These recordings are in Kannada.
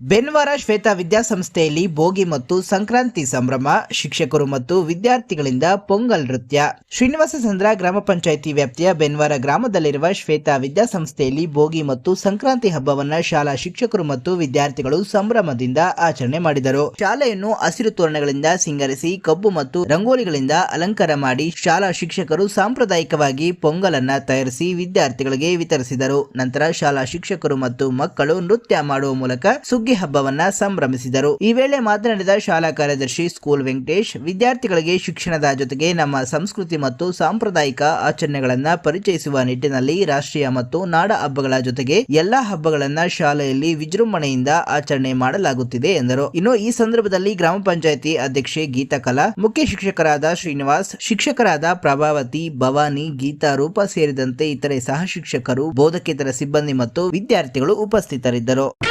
ಬೆನ್ವಾರ ಶ್ವೇತಾ ವಿದ್ಯಾಸಂಸ್ಥೆಯಲ್ಲಿ ಭೋಗಿ ಮತ್ತು ಸಂಕ್ರಾಂತಿ ಸಂಭ್ರಮ, ಶಿಕ್ಷಕರು ಮತ್ತು ವಿದ್ಯಾರ್ಥಿಗಳಿಂದ ಪೊಂಗಲ್ ನೃತ್ಯ. ಶ್ರೀನಿವಾಸ ಸಂದ್ರ ಗ್ರಾಮ ಪಂಚಾಯಿತಿ ವ್ಯಾಪ್ತಿಯ ಬೆನ್ವಾರ ಗ್ರಾಮದಲ್ಲಿರುವ ಶ್ವೇತಾ ವಿದ್ಯಾಸಂಸ್ಥೆಯಲ್ಲಿ ಭೋಗಿ ಮತ್ತು ಸಂಕ್ರಾಂತಿ ಹಬ್ಬವನ್ನು ಶಾಲಾ ಶಿಕ್ಷಕರು ಮತ್ತು ವಿದ್ಯಾರ್ಥಿಗಳು ಸಂಭ್ರಮದಿಂದ ಆಚರಣೆ ಮಾಡಿದರು. ಶಾಲೆಯನ್ನು ಹಸಿರು ತೋರಣಗಳಿಂದ ಸಿಂಗರಿಸಿ, ಕಬ್ಬು ಮತ್ತು ರಂಗೋಲಿಗಳಿಂದ ಅಲಂಕಾರ ಮಾಡಿ ಶಾಲಾ ಶಿಕ್ಷಕರು ಸಾಂಪ್ರದಾಯಿಕವಾಗಿ ಪೊಂಗಲನ್ನ ತಯಾರಿಸಿ ವಿದ್ಯಾರ್ಥಿಗಳಿಗೆ ವಿತರಿಸಿದರು. ನಂತರ ಶಾಲಾ ಶಿಕ್ಷಕರು ಮತ್ತು ಮಕ್ಕಳು ನೃತ್ಯ ಮಾಡುವ ಮೂಲಕ ಸುಗ್ಗಿ ಹಬ್ಬವನ್ನ ಸಂಭ್ರಮಿಸಿದರು. ಈ ವೇಳೆ ಮಾತನಾಡಿದ ಶಾಲಾ ಕಾರ್ಯದರ್ಶಿ ಸ್ಕೂಲ್ ವೆಂಕಟೇಶ್, ವಿದ್ಯಾರ್ಥಿಗಳಿಗೆ ಶಿಕ್ಷಣದ ಜೊತೆಗೆ ನಮ್ಮ ಸಂಸ್ಕೃತಿ ಮತ್ತು ಸಾಂಪ್ರದಾಯಿಕ ಆಚರಣೆಗಳನ್ನ ಪರಿಚಯಿಸುವ ನಿಟ್ಟಿನಲ್ಲಿ ರಾಷ್ಟ್ರೀಯ ಮತ್ತು ನಾಡ ಹಬ್ಬಗಳ ಜೊತೆಗೆ ಎಲ್ಲಾ ಹಬ್ಬಗಳನ್ನ ಶಾಲೆಯಲ್ಲಿ ವಿಜೃಂಭಣೆಯಿಂದ ಆಚರಣೆ ಮಾಡಲಾಗುತ್ತಿದೆ ಎಂದರು. ಇನ್ನು ಈ ಸಂದರ್ಭದಲ್ಲಿ ಗ್ರಾಮ ಪಂಚಾಯಿತಿ ಅಧ್ಯಕ್ಷೆ ಗೀತಾ ಕಲಾ, ಮುಖ್ಯ ಶಿಕ್ಷಕರಾದ ಶ್ರೀನಿವಾಸ್, ಶಿಕ್ಷಕರಾದ ಪ್ರಭಾವತಿ, ಭವಾನಿ, ಗೀತಾ ರೂಪ ಸೇರಿದಂತೆ ಇತರೆ ಸಹ ಶಿಕ್ಷಕರು, ಬೋಧಕೇತರ ಸಿಬ್ಬಂದಿ ಮತ್ತು ವಿದ್ಯಾರ್ಥಿಗಳು ಉಪಸ್ಥಿತರಿದ್ದರು.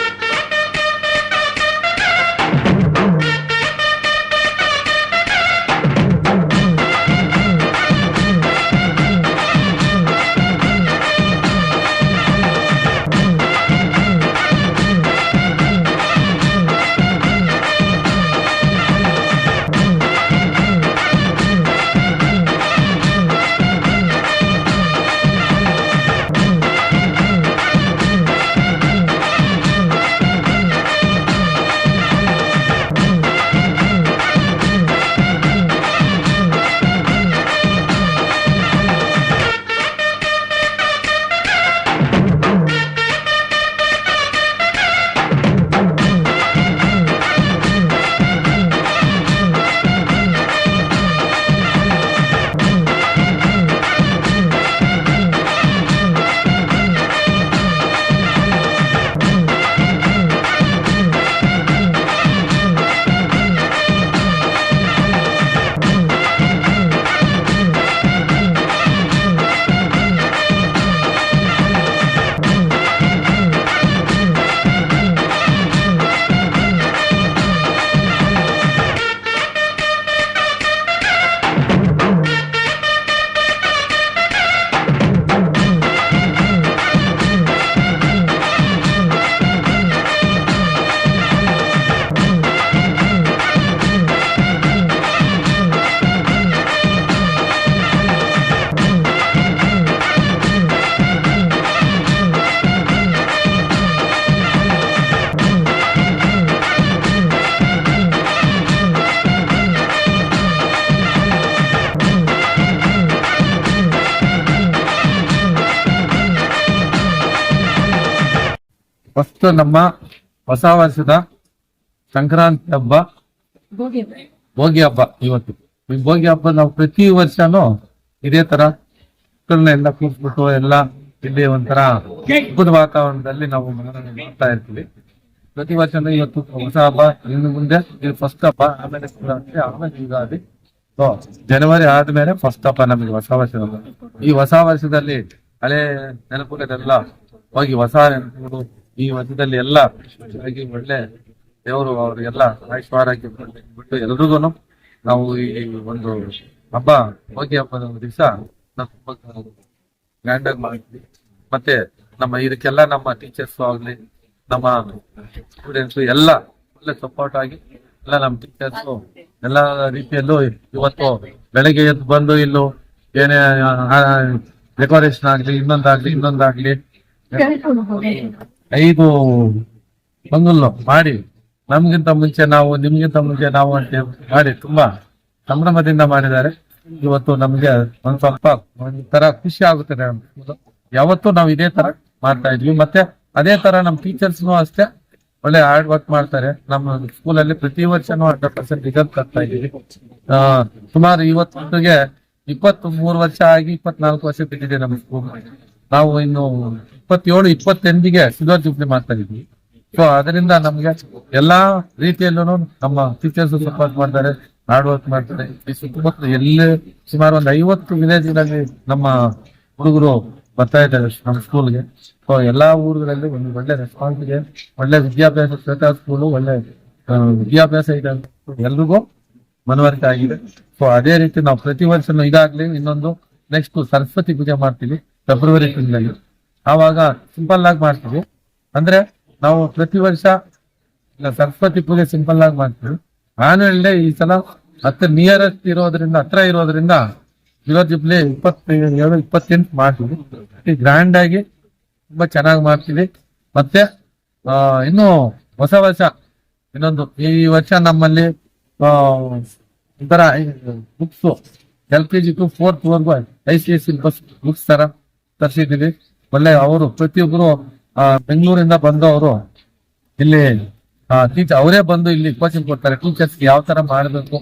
ಫಸ್ಟ್ ನಮ್ಮ ಹೊಸ ವರ್ಷದ ಸಂಕ್ರಾಂತಿ ಹಬ್ಬ. ಭೋಗಿ ಹಬ್ಬ. ಇವತ್ತು. ಈ ಭೋಗಿ ಹಬ್ಬ ನಾವು ಪ್ರತಿ ವರ್ಷನೂ ಇದೇ ತರ ಮಕ್ಕಳನ್ನ ಎಲ್ಲ ಕೂರ್ಸ್ಬಿಟ್ಟು ಎಲ್ಲ ಇಲ್ಲಿ ಒಂಥರ ಹಬ್ಬದ ವಾತಾವರಣದಲ್ಲಿ ನಾವು ಮನೋರಂಜನೆ ಮಾಡ್ತಾ ಇರ್ತೀವಿ. ಪ್ರತಿ ವರ್ಷನೂ ಇವತ್ತು ಹೊಸ ಹಬ್ಬ ಇನ್ನು ಮುಂದೆ ಇದು ಫಸ್ಟ್ ಹಬ್ಬ ಆಮೇಲೆ ಸಂಕ್ರಾಂತಿ ಆಮೇಲೆ ಯುಗಾದಿ ಸೊ ಜನವರಿ ಆದ್ಮೇಲೆ ಫಸ್ಟ್ ಹಬ್ಬ ನಮಗೆ ಹೊಸ ವರ್ಷದ ಈ ಹೊಸ ವರ್ಷದಲ್ಲಿ ಹಳೆ ನೆನಪುಗಳೆಲ್ಲ ಹೋಗಿ ಹೊಸ ನೆನಪುಗಳು ಈ ಮಧ್ಯದಲ್ಲಿ ಎಲ್ಲ ಒಳ್ಳೆ ದೇವರು ಅವರಿಗೆಲ್ಲ ಆಯುಷ್ಮಾರಾಗಿ ಬಿಟ್ಟು ಎಲ್ರಿಗೂ ನಾವು ಈ ಒಂದು ಹಬ್ಬ ಹೋಗಿ ಹಬ್ಬದ ದಿವಸ ಗ್ರ್ಯಾಂಡ್ ಆಗಿ ಮಾಡ್ತೀವಿ. ಮತ್ತೆ ನಮ್ಮ ಇದಕ್ಕೆಲ್ಲ ನಮ್ಮ ಟೀಚರ್ಸ್ ಆಗ್ಲಿ, ನಮ್ಮ ಸ್ಟೂಡೆಂಟ್ಸ್ ಎಲ್ಲ ಒಳ್ಳೆ ಸಪೋರ್ಟ್ ಆಗಿ ಎಲ್ಲ ನಮ್ಮ ಟೀಚರ್ಸ್ ಎಲ್ಲ ರೀತಿಯಲ್ಲೂ ಇವತ್ತು ಬೆಳಗ್ಗೆ ಎದ್ದು ಬಂದು ಇಲ್ಲೂ ಏನೇ ಡೆಕೋರೇಷನ್ ಆಗ್ಲಿ, ಇನ್ನೊಂದಾಗ್ಲಿ ಇನ್ನೊಂದಾಗ್ಲಿ. ಐದು ಬಂಗಲ್ಲು ಮಾಡಿ. ನಮ್ಗಿಂತ ಮುಂಚೆ ನಾವು, ನಿಮ್ಗಿಂತ ಮುಂಚೆ ನಾವು ಅಂತ ಮಾಡಿ, ತುಂಬಾ ಸಂಭ್ರಮದಿಂದ ಮಾಡಿದ್ದಾರೆ. ಇವತ್ತು ನಮ್ಗೆ ಒಂದ್ ಸ್ವಲ್ಪ ಒಂಥರ ಖುಷಿ ಆಗುತ್ತದೆ ಯಾವತ್ತು ನಾವು ಇದೇ ತರ ಮಾಡ್ತಾ ಇದ್ವಿ. ಮತ್ತೆ ಅದೇ ತರ ನಮ್ ಟೀಚರ್ಸ್ನು ಅಷ್ಟೇ ಒಳ್ಳೆ ಹಾರ್ಡ್ ವರ್ಕ್ ಮಾಡ್ತಾರೆ. ನಮ್ಮ ಸ್ಕೂಲಲ್ಲಿ ಪ್ರತಿ ವರ್ಷನೂ ಹಂಡ್ರೆಡ್ ಪರ್ಸೆಂಟ್ ರಿಸಲ್ಟ್ ತರ್ತಾ ಇದೀವಿ ಸುಮಾರು ಇವತ್ತಿಗೆ ಇಪ್ಪತ್ತ್ ಮೂರು ವರ್ಷ ಆಗಿ ಇಪ್ಪತ್ನಾಲ್ಕು ವರ್ಷ ಬಿಟ್ಟಿದೆ ನಮ್ಮ ಸ್ಕೂಲ್ ನಾವು ಇನ್ನು ಇಪ್ಪತ್ತೇಳು ಇಪ್ಪತ್ತೆಂಟಿಗೆ ಸಿಲ್ವರ್ ಜೂಬ್ಲಿ ಮಾಡ್ತಾ ಇದ್ವಿ ಸೊ ಅದರಿಂದ ನಮ್ಗೆ ಎಲ್ಲಾ ರೀತಿಯಲ್ಲೂ ನಮ್ಮ ಟೀಚರ್ಸ್ ಸಪೋರ್ಟ್ ಮಾಡ್ತಾರೆ ಹಾರ್ಡ್ ವರ್ಕ್ ಮಾಡ್ತಾರೆ. ಈ ಸುತ್ತಮುತ್ತ ಎಲ್ಲಿ ಸುಮಾರು ಒಂದು ಐವತ್ತು ವಿಲೇಜ್ಗಳಲ್ಲಿ ನಮ್ಮ ಹುಡುಗರು ಬರ್ತಾ ಇದ್ದಾರೆ ನಮ್ಮ ಸ್ಕೂಲ್ಗೆ ಸೊ ಎಲ್ಲಾ ಊರುಗಳಲ್ಲಿ ಒಂದು ಒಳ್ಳೆ ರೆಸ್ಪಾನ್ಸ್ ಇದೆ ಒಳ್ಳೆ ವಿದ್ಯಾಭ್ಯಾಸ, ಶ್ವೇತಾ ಸ್ಕೂಲು ಒಳ್ಳೆ ವಿದ್ಯಾಭ್ಯಾಸ ಇದೆ ಎಲ್ರಿಗೂ ಮನವರಿಕೆ ಆಗಿದೆ. ಸೊ ಅದೇ ರೀತಿ ನಾವು ಪ್ರತಿ ವರ್ಷನೂ ಇದಾಗ್ಲಿ ಇನ್ನೊಂದು ನೆಕ್ಸ್ಟ್ ಸರಸ್ವತಿ ಪೂಜೆ ಮಾಡ್ತೀವಿ. ಫೆಬ್ರವರಿ ತಿಂಗಳಲ್ಲಿ. ಆವಾಗ ಸಿಂಪಲ್ ಆಗಿ ಮಾಡ್ತೀವಿ. ಅಂದ್ರೆ ನಾವು ಪ್ರತಿ ವರ್ಷ ಸರಸ್ವತಿ ಪೂಜೆ ಸಿಂಪಲ್ ಆಗಿ ಮಾಡ್ತೀವಿ. ಆನ್ಯುವಲ್ ಡೇ ಈ ಸಲ ಹತ್ರ ನಿಯರೆಸ್ಟ್ ಇರೋದ್ರಿಂದ, ಹತ್ರ ಇರೋದ್ರಿಂದ ಜಿಪ್ಲಿ ಇಪ್ಪತ್ತೇಳು ಇಪ್ಪತ್ತೆಂಟು ಮಾಡ್ತೀವಿ. ಗ್ರ್ಯಾಂಡ್ ಆಗಿ ತುಂಬಾ ಚೆನ್ನಾಗಿ ಮಾಡ್ತೀವಿ. ಮತ್ತೆ ಇನ್ನು ಹೊಸ ವರ್ಷ, ಇನ್ನೊಂದು, ಈ ವರ್ಷ ನಮ್ಮಲ್ಲಿ ಒಂಥರ books L K G to fourth ವರ್ಗು I C S C bus books ತರ. ತರಿಸಿದೀವಿ ಒಳ್ಳೆ ಅವರು ಪ್ರತಿಯೊಬ್ಬರು ಬೆಂಗಳೂರಿಂದ ಬಂದವರು ಇಲ್ಲಿ ಟೀಚರ್ ಅವರೇ ಬಂದು ಇಲ್ಲಿ ಕೋಚಿಂಗ್ ಕೊಡ್ತಾರೆ. ಟೀಚರ್ಸ್ ಯಾವ ತರ ಮಾಡಬೇಕು,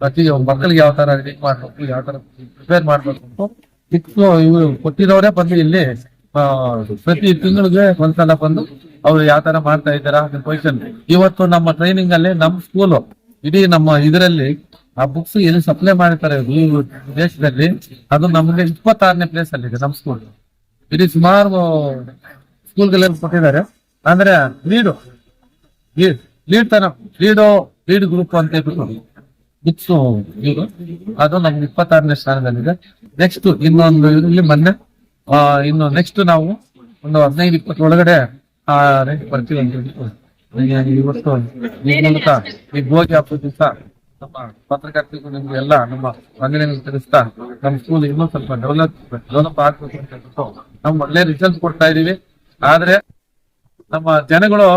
ಪ್ರತಿ ಮಕ್ಕಳಿಗೆ ಯಾವ ತರ ರೆಡಿ ಮಾಡಬೇಕು, ಯಾವ ತರ ಪ್ರಿಪೇರ್ ಮಾಡಬೇಕು. ಇವರು ಕೊಟ್ಟಿರೋರೇ ಬಂದು ಇಲ್ಲಿ ಪ್ರತಿ ತಿಂಗಳಿಗೆ ಒಂದ್ಸಲ ಬಂದು ಅವ್ರು ಯಾವ ತರ ಮಾಡ್ತಾ ಇದ್ದಾರೆ ಪೊಸಿಷನ್ ಇವತ್ತು ನಮ್ಮ ಟ್ರೈನಿಂಗ್ ಅಲ್ಲಿ ನಮ್ಮ ಸ್ಕೂಲು ಇಡೀ ನಮ್ಮ ಇದರಲ್ಲಿ ಆ ಬುಕ್ಸ್ ಏನು ಸಪ್ಲೈ ಮಾಡ್ತಾರೆ ಈ ದೇಶದಲ್ಲಿ. ಅದು ನಮಗೆ ಇಪ್ಪತ್ತಾರನೇ ಪ್ಲೇಸ್ ಅಲ್ಲಿ ಇದೆ ನಮ್ಮ ಸ್ಕೂಲ್ ಇಲ್ಲಿ ಸುಮಾರು ಸ್ಕೂಲ್ಗೆಲ್ಲ ಕೊಟ್ಟಿದ್ದಾರೆ. ಅಂದ್ರೆ ಲೀಡು ಲೀಡ್ ಲೀಡ್ ತರ ಲೀಡು ಲೀಡ್ ಗ್ರೂಪ್ ಅಂತ ಹೇಳ್ಬಿಟ್ಟು ಬುಕ್ಸ್ ಅದು ನಮ್ಗೆ ಇಪ್ಪತ್ತಾರನೇ ಸ್ಥಾನದಲ್ಲಿದೆ. ನೆಕ್ಸ್ಟ್ ಇನ್ನೊಂದು ಇಲ್ಲಿ ಮೊನ್ನೆ ಇನ್ನು ನೆಕ್ಸ್ಟ್ ನಾವು ಒಂದು ಹದಿನೈದು, ಇಪ್ಪತ್ತು ಒಳಗಡೆ, ಆ ರೇಟ್ ಬರ್ತೀವಿ ಅಂತ ಇವತ್ತು ಈ ಮೂಲಕ ಈ ದಿವಸ ನಮ್ಮ ಪತ್ರಕರ್ತರಿಗೂ ನಿಮ್ಗೆ ಎಲ್ಲ ನಮ್ಮ ವಂದನೆಗಳು ತಿಳಿಸ್ತಾ ನಮ್ಮ ಸ್ಕೂಲ್ ಇನ್ನೂ ಸ್ವಲ್ಪ ಡೆವಲಪ್ ಡೆವಲಪ್ ಆಗ್ಬೇಕು ಅಂತ ಹೇಳ್ಬಿಟ್ಟು ನಾವು ಒಳ್ಳೆ ರಿಸಲ್ಟ್ ಕೊಡ್ತಾ ಇದೀವಿ. ಆದ್ರೆ ನಮ್ಮ ಜನಗಳು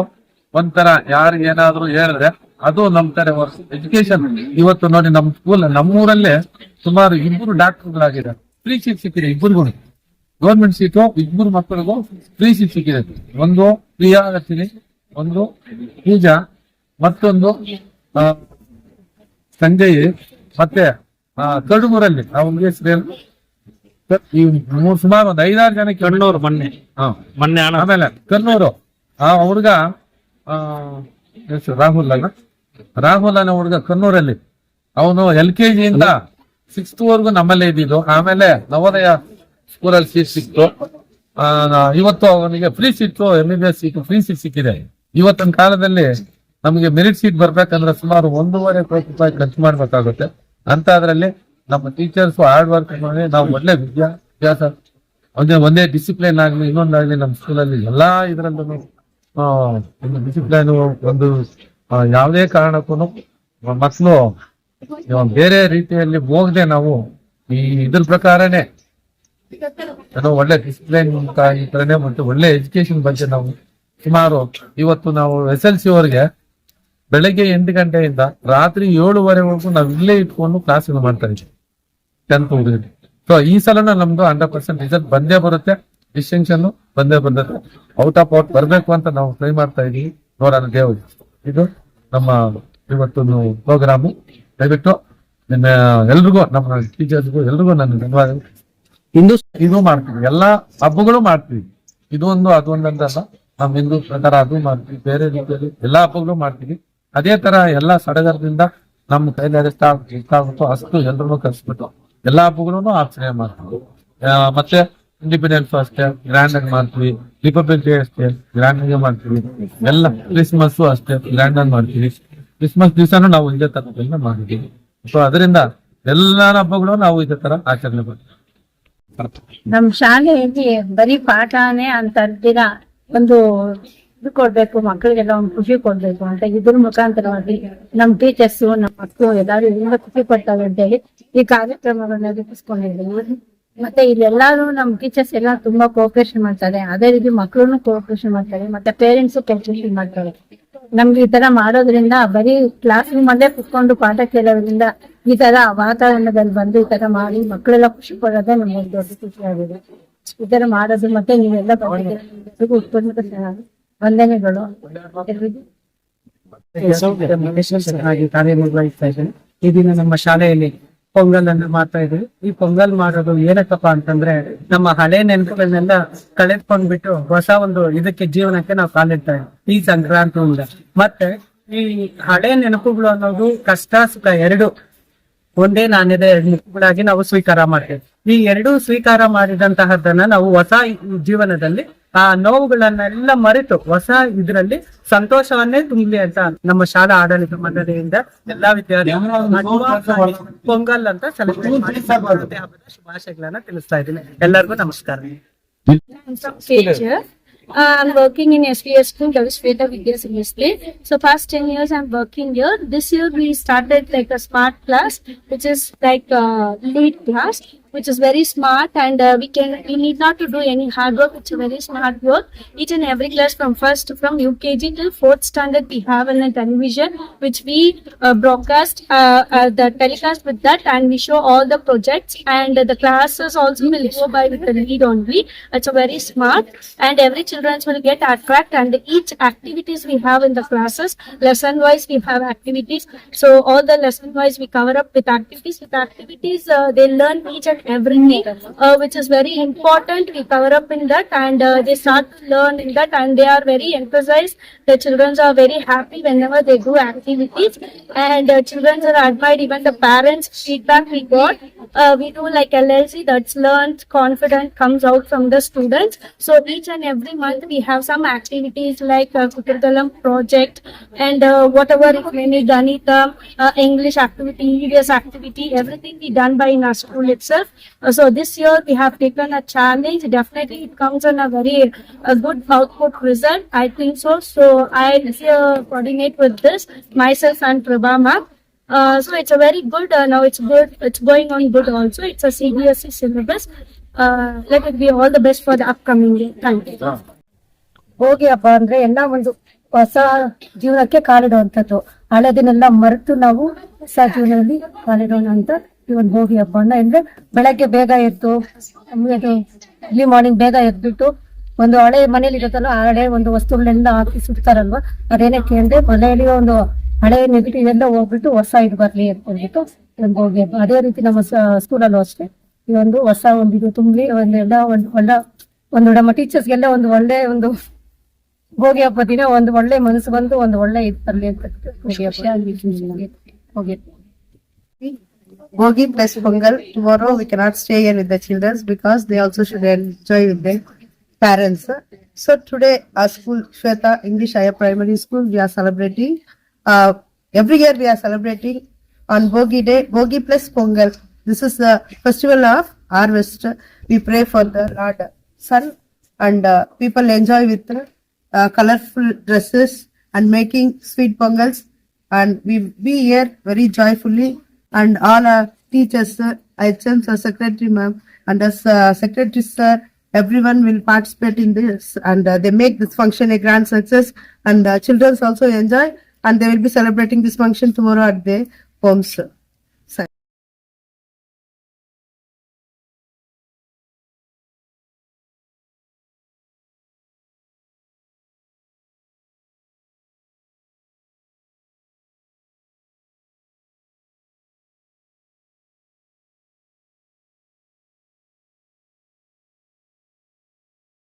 ಒಂಥರ ಯಾರು ಏನಾದ್ರು ಹೇಳಿದ್ರೆ ಅದು ನಮ್ ತರ ಎಜುಕೇಶನ್ ಇವತ್ತು ನೋಡಿ ನಮ್ ಸ್ಕೂಲ್ ನಮ್ಮೂರಲ್ಲೇ ಸುಮಾರು ಇಬ್ಬರು ಡಾಕ್ಟರ್ಗಳಾಗಿದ್ದಾರೆ. ಫ್ರೀ ಸೀಟ್ ಸಿಕ್ಕಿದೆ ಇಬ್ಬರಿಗೂ ಗೌರ್ಮೆಂಟ್ ಸೀಟು ಇಬ್ಬರು ಮಕ್ಕಳಿಗೂ ಫ್ರೀ ಸೀಟ್ ಸಿಕ್ಕಿದೆ ಒಂದು ಪ್ರಿಯಾ ಒಂದು ಪೂಜಾ, ಮತ್ತೊಂದು ಸಂಜಯ್ ಮತ್ತೆ ಕಡುಮೂರಲ್ಲಿ ಅವ್ನಿಗೆ ಈ ಮೂರ್ ಸುಮಾರು ಒಂದ್ ಐದಾರು ಜನ ಕಣ್ಣೂರು ಮೊನ್ನೆ. ಮೊನ್ನೆ ಆಮೇಲೆ ಕಣ್ಣೂರು ಆ ಹುಡುಗ ರಾಹುಲ್ ಅಲ್ಲ? ರಾಹುಲ್ ಅನ್ನೋ ಹುಡುಗ ಕಣ್ಣೂರಲ್ಲಿ. ಅವನು ಎಲ್ ಕೆ ಜಿ ಇಂದ ಸಿಕ್ಸ್ತ್ ವರ್ಗು ನಮ್ಮಲ್ಲೇ ಇದ್ದಿದ್ದು. ಆಮೇಲೆ ನವೋದಯ ಸ್ಕೂಲಲ್ಲಿ ಸೀಟ್ ಸಿಕ್ತು. ಇವತ್ತು ಅವನಿಗೆ free seat M B B S seat free seat ಸಿಕ್ಕಿದೆ. ಇವತ್ತಿನ ಕಾಲದಲ್ಲಿ ನಮಗೆ ಮೆರಿಟ್ ಸೀಟ್ ಬರ್ಬೇಕಂದ್ರೆ ಸುಮಾರು ಒಂದೂವರೆ ಕೋಟಿ ರೂಪಾಯಿ ಖರ್ಚು ಮಾಡ್ಬೇಕಾಗುತ್ತೆ. ಅಂತ ಅದ್ರಲ್ಲಿ ನಮ್ಮ ಟೀಚರ್ಸ್ ಹಾರ್ಡ್ ವರ್ಕ್ ಮಾಡಿ ನಾವು ಒಳ್ಳೆ ವಿದ್ಯಾಭ್ಯಾಸ, ಒಂದೇ ಒಂದೇ ಡಿಸಿಪ್ಲಿನ್ ಆಗಲಿ, ಇನ್ನೊಂದಾಗಲಿ ನಮ್ಮ ಸ್ಕೂಲಲ್ಲಿ ಎಲ್ಲಾ ಇದರಲ್ಲೂ ಒಂದು ಡಿಸಿಪ್ಲಿನ್ ಒಂದು ಯಾವುದೇ ಕಾರಣಕ್ಕೂ ಮಕ್ಕಳು ಬೇರೆ ರೀತಿಯಲ್ಲಿ ಹೋಗದೆ ನಾವು ಈ ಇದ್ರ ಪ್ರಕಾರನೇ ಒಳ್ಳೆ ಡಿಸಿಪ್ಲೈನ್ ಮತ್ತೆ ಒಳ್ಳೆ ಎಜುಕೇಶನ್ ಬಗ್ಗೆ ನಾವು ಸುಮಾರು ಇವತ್ತು ನಾವು ಎಸ್ ಎಲ್ ಸಿ ಬೆಳಗ್ಗೆ ಎಂಟು ಗಂಟೆಯಿಂದ ರಾತ್ರಿ ಏಳುವರೆವರೆಗೂ ನಾವು ಇಲ್ಲೇ ಇಟ್ಕೊಂಡು ಕ್ಲಾಸ್ ಮಾಡ್ತಾ ಇದ್ದೀವಿ ಟೆಂತ್ ಹುಡುಗರಿಗೆ ಸೊ ಈ ಸಲನ ನಮ್ದು ಹಂಡ್ರೆಡ್ ಪರ್ಸೆಂಟ್ ರಿಸಲ್ಟ್ ಬಂದೇ ಬರುತ್ತೆ. ಡಿಸ್ಟಿಂಕ್ಷನ್ ಬಂದೇ ಬಂದತ್ತೆ ಔಟ್ ಆಫ್ ಔಟ್ ಬರ್ಬೇಕು ಅಂತ ನಾವು ಟ್ರೈ ಮಾಡ್ತಾ ಇದೀವಿ ನೋಡೋಣ ದೇವ್ ಇದು ನಮ್ಮ ಇವತ್ತೊಂದು ಪ್ರೋಗ್ರಾಮು ದಯವಿಟ್ಟು ನಿನ್ನ ಎಲ್ರಿಗೂ ನಮ್ಮ ಟೀಚರ್ಸ್ಗೂ ಎಲ್ರಿಗೂ ನನ್ನ ಧನ್ಯವಾದ ಹಿಂದೂ ಇದು ಮಾಡ್ತೀವಿ. ಎಲ್ಲಾ ಹಬ್ಬಗಳು ಮಾಡ್ತೀವಿ. ಇದು ಒಂದು ಅದು ಒಂದು ನಮ್ಮ ನಮ್ ಹಿಂದೂ ಪ್ರಕಾರ ಅದು ಮಾಡ್ತೀವಿ. ಬೇರೆ ರೀತಿಯಲ್ಲಿ ಎಲ್ಲಾ ಹಬ್ಬಗಳು ಮಾಡ್ತೀವಿ. ಅದೇ ತರ ಎಲ್ಲಾ ಸಡಗರದಿಂದ ನಮ್ಮ ಕೈಲಿ ಎಷ್ಟಾಗುತ್ತೆ ಎಷ್ಟಾಗುತ್ತೋ ಅಷ್ಟು ಎಲ್ರನ್ನೂ ಕರ್ಸ್ಬಿಟ್ಟು ಎಲ್ಲಾ ಹಬ್ಬಗಳನ್ನು ಆಚರಣೆ ಮಾಡ್ತೀವಿ. ಮತ್ತೆ ಇಂಡಿಪೆಂಡೆನ್ಸ್ ಅಷ್ಟೇ ಗ್ರ್ಯಾಂಡ್ ಆಗಿ ಮಾಡ್ತೀವಿ ರಿಪಬ್ಲಿಕ್ ಡೇ ಅಷ್ಟೇ ಗ್ರ್ಯಾಂಡ್ ಆಗಿ ಮಾಡ್ತೀವಿ. ಎಲ್ಲ ಕ್ರಿಸ್ಮಸ್ ಅಷ್ಟೇ ಗ್ರ್ಯಾಂಡ್ ಆಗಿ ಮಾಡ್ತೀವಿ. ಕ್ರಿಸ್ಮಸ್ ದಿವಸನೂ ನಾವು ಇದೇ ತರ ಮಾಡಿದ್ದೀವಿ ಸೊ ಅದರಿಂದ ಎಲ್ಲ ಹಬ್ಬಗಳು ನಾವು ಇದೇ ತರ ಆಚರಣೆ ಮಾಡ್ತೀವಿ. ನಮ್ ಶಾಲೆಯಲ್ಲಿ ಬರೀ ಪಾಠನೇ ಅಂತ ಒಂದು ಇದು ಕೊಡ್ಬೇಕು ಮಕ್ಕಳಿಗೆಲ್ಲ ಒಂದು ಖುಷಿ ಕೊಡ್ಬೇಕು ಅಂತ ಇದ್ರ ಮುಖಾಂತರವಾಗಿ ನಮ್ ಟೀಚರ್ಸ್ ನಮ್ ಮಕ್ಕಳು ಎಲ್ಲಾರು ಇದರಿಂದ ಖುಷಿ ಪಡ್ತಾರೆ ಅಂತ ಹೇಳಿ ಈ ಕಾರ್ಯಕ್ರಮಗಳನ್ನ ರೂಪಿಸ್ಕೊಂಡಿದ್ದೀವಿ. ಮತ್ತೆ ಇಲ್ಲೆಲ್ಲಾರು ನಮ್ ಟೀಚರ್ಸ್ ಎಲ್ಲ ತುಂಬಾ ಕೋಪರೇಷನ್ ಮಾಡ್ತಾರೆ. ಅದೇ ರೀತಿ ಮಕ್ಕಳು ಕೋಪರೇಷನ್ ಮಾಡ್ತಾರೆ, ಮತ್ತೆ ಪೇರೆಂಟ್ಸ್ ಕೋಪರೇಷನ್ ಮಾಡ್ತಾರೆ. ನಮ್ಗೆ ಈ ತರ ಮಾಡೋದ್ರಿಂದ ಬರೀ ಕ್ಲಾಸ್ ರೂಮ್ ಅಲ್ಲೇ ಕುತ್ಕೊಂಡು ಪಾಠ ಕೇಳೋದ್ರಿಂದ ಈ ತರ ವಾತಾವರಣದಲ್ಲಿ ಬಂದು ಈ ತರ ಮಾಡಿ ಮಕ್ಕಳೆಲ್ಲ ಖುಷಿ ಪಡೋದೇ ನಮ್ಗೆ ದೊಡ್ಡ ಖುಷಿ ಆಗಿದೆ. ಈ ತರ ಮಾಡೋದು ಮತ್ತೆ ನೀವೆಲ್ಲ ಬಂದಿದ್ದೀರ. ವಂದನೆಗಳು. ಎಲ್ರಿಗೂ ಕಾರ್ಯನಿರ್ವಹಿಸ್ತಾ ಇದ್ದೇನೆ ಈ ದಿನ ನಮ್ಮ ಶಾಲೆಯಲ್ಲಿ ಪೊಂಗಲ್ ಅನ್ನು ಮಾಡ್ತಾ ಇದ್ವಿ. ಈ ಪೊಂಗಲ್ ಮಾಡೋದು ಏನಕ್ಕಪ್ಪ ಅಂತಂದ್ರೆ ನಮ್ಮ ಹಳೆ ನೆನಪುಗಳನ್ನೆಲ್ಲ ಕಳೆದ್ಕೊಂಡ್ಬಿಟ್ಟು ಹೊಸ ಒಂದು ಇದಕ್ಕೆ ಜೀವನಕ್ಕೆ ನಾವು ಕಾಲಿಡ್ತಾ ಇದ್ವಿ. ಈ ಸಂಕ್ರಾಂತಿಯಿಂದ. ಮತ್ತೆ ಈ ಹಳೆ ನೆನಪುಗಳು ಅನ್ನೋದು ಕಷ್ಟ ಸುಖ ಎರಡು. ಒಂದೇ ನಾಣ್ಯದ ಎರಡು ನೆನಪುಗಳಾಗಿ ನಾವು ಸ್ವೀಕಾರ ಮಾಡ್ತೇವೆ. ಈ ಎರಡು ಸ್ವೀಕಾರ ಮಾಡಿದಂತಹದ್ದನ್ನ ನಾವು ಹೊಸ ಜೀವನದಲ್ಲಿ ಆ ನೋವುಗಳನ್ನೆಲ್ಲ ಮರೆತು ಹೊಸ ಇದರಲ್ಲಿ ಸಂತೋಷವನ್ನೇ ತುಂಬಲಿ ಅಂತ ನಮ್ಮ ಶಾಲಾ ಆಡಳಿತ ಮಂಡಳಿಯಿಂದ ಎಲ್ಲಾ ವಿದ್ಯಾರ್ಥಿಗಳು ಪೊಂಗಲ್ ಅಂತ ಸೆಲೆಬ್ರೇಟ್ ಹಬ್ಬದ ಶುಭಾಶಯಗಳನ್ನ ತಿಳಿಸ್ತಾ ಇದ್ದೀನಿ ಎಲ್ಲರಿಗೂ ನಮಸ್ಕಾರ I'm Uh, working in SBS school, Shweta Vidya Semester. So past 10 years I'm working here. This year we started like a smart class, which is like a lead class, which is very smart and uh, we can, we need not to do any hard work. It's a very smart work. Each and every class from first, from UKG till fourth standard, we have in a television, which we uh, broadcast, uh, uh, the telecast with that and we show all the projects and the classes also will go by with the lead only. It's a very smart and every children will get attract and each activities we have in the classes, lesson wise we have activities. So all the lesson wise we cover up with activities. With activities, uh, they learn each and everything, uh, which is very important. We cover up in that and uh, they start to learn in that and they are very emphasized. The children are very happy whenever they do activities and uh, children are admired. Even the parents feedback we got, uh, we do like LLC that's learned, confident comes out from the students. So each and every month we have some activities like uh, Kuturdalam project and uh, whatever if any Ganita, uh, English activity, EVS activity, everything we done by in our school itself Uh, so this year we have taken a challenge. Definitely it comes on a very a good output result. I think so. So I uh, coordinate with this myself and Prabha uh, so it's a very good, uh, now it's good, it's going on good also. It's a CBSE E syllabus. Uh, let it be all the best for the upcoming year. Thank you. ಹೋಗಿ ಹಬ್ಬ ಅಂದ್ರೆ ಎಲ್ಲ ಒಂದು ಹೊಸ ಜೀವನಕ್ಕೆ ಕಾಲಿಡುವಂಥದ್ದು ಹಳೆದನ್ನೆಲ್ಲ ಮರೆತು ನಾವು ಹೊಸ ಜೀವನದಲ್ಲಿ ಕಾಲಿಡೋಣ ಅಂತ ಈ ಒಂದು ಹೋಗಿ ಹಬ್ಬವನ್ನ ಅಂದ್ರೆ ಬೆಳಗ್ಗೆ ಬೇಗ ಎದ್ದು ಅದು ಇಲ್ಲಿ ಮಾರ್ನಿಂಗ್ ಬೇಗ ಎದ್ಬಿಟ್ಟು ಒಂದು ಹಳೆ ಮನೇಲಿ ಇರುತ್ತಲ್ಲ ಆ ಹಳೆ ಒಂದು ವಸ್ತುಗಳನ್ನೆಲ್ಲ ಹಾಕಿ ಸುಡ್ತಾರಲ್ವಾ? ಅದೇನಕ್ಕೆ ಅಂದ್ರೆ ಮನೆಯಲ್ಲಿ ಒಂದು ಹಳೆ ನೆಗೆಟಿವ್ ಎಲ್ಲ ಹೋಗ್ಬಿಟ್ಟು ಹೊಸ ಇದು ಬರ್ಲಿ ಅಂತ ಹೇಳ್ಬಿಟ್ಟು ಒಂದು ಹೋಗಿ ಹಬ್ಬ ಅದೇ ರೀತಿ ನಮ್ಮ ಸ್ಕೂಲಲ್ಲೂ ಅಷ್ಟೇ. ಈ ಒಂದು ಹೊಸ ಒಂದು ಇದು ತುಂಬಿ ಒಂದೆಲ್ಲ ಒಂದು ಒಳ್ಳೆ ಒಂದು ನಮ್ಮ ಟೀಚರ್ಸ್ಗೆಲ್ಲ ಒಂದು ಒಳ್ಳೆ ಒಂದು ಹೋಗಿ ಹಬ್ಬ ದಿನ ಒಂದು ಒಳ್ಳೆ ಮನಸ್ಸು ಬಂದು ಒಂದು ಒಳ್ಳೆ ಇದು ಬರ್ಲಿ ಅಂತ ಹೋಗಿ ಹಬ್ಬ ಹೋಗಿ Bogi plus Pongal. Tomorrow we cannot stay here with the children because they also should enjoy with their parents. So today our school, Shweta English Higher Primary School, we are celebrating. Uh, every year we are celebrating on Bogi Day, Bogi plus Pongal. This is the festival of harvest. We pray for the Lord Sun and uh, people enjoy with uh, colorful dresses and making sweet pongals and we be here very joyfully and all our teachers sir HMs our secretary ma'am and as uh, secretary sir everyone will participate in this and uh, they make this function a grand success. And uh, children also enjoy and they will be celebrating this function tomorrow at their homes